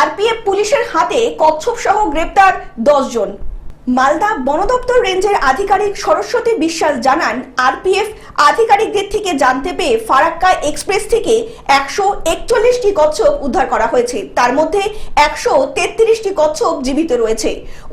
RPF পুলিশের হাতে কচ্ছপ সহ গ্রেপ্তার দশ জন। মালদা বন দপ্তর রেঞ্জের আধিকারিক সরস্বতী বিশ্বাস জানান, আরপিএফ আধিকারিকদের থেকে জানতে পেয়ে ফারাক্কা এক্সপ্রেস থেকে একশো একচল্লিশটি কচ্ছপ উদ্ধার করা হয়েছে। তার মধ্যে একশো তেত্রিশটি কচ্ছপ জীবিত রয়েছে।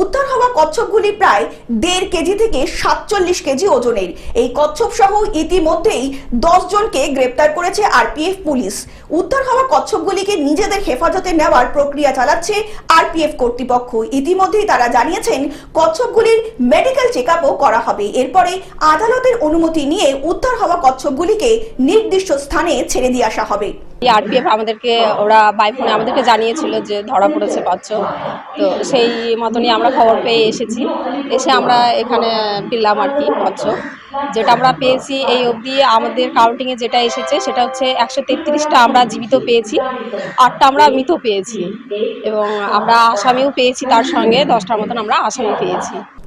উদ্ধার হওয়া কচ্ছপগুলি প্রায় দেড় কেজি থেকে সাতচল্লিশ কেজি ওজনের। এই কচ্ছপ সহ ইতিমধ্যেই দশ জনকে গ্রেপ্তার করেছে আরপিএফ পুলিশ। উদ্ধার হওয়া কচ্ছপগুলিকে নিজেদের হেফাজতে নেওয়ার প্রক্রিয়া চালাচ্ছে আরপিএফ কর্তৃপক্ষ। ইতিমধ্যেই তারা জানিয়েছেন কচ্ছপগুলির মেডিকেল চেক করা হবে। এরপরে আদালতের অনুমতি নিয়ে উদ্ধার হওয়া কচ্ছপগুলিকে নির্দিষ্ট স্থানে ছেড়ে দিয়ে আসা হবে। আরপিএফ আমাদেরকে, ওরা বাই ফোনে আমাদেরকে জানিয়েছিল যে ধরা পড়েছে কচ্ছপ তো সেই মতনই আমরা খবর পেয়ে এসেছি। এসে আমরা এখানে পেলাম আর কি কচ্ছপ যেটা আমরা পেয়েছি এই অবধি আমাদের কাউন্টিংয়ে যেটা এসেছে, সেটা হচ্ছে একশো তেত্রিশটা আমরা জীবিত পেয়েছি। আটটা আমরা মৃত পেয়েছি। এবং আমরা আসামিও পেয়েছি তার সঙ্গে, দশটার মতন আমরা আসামি পেয়েছি।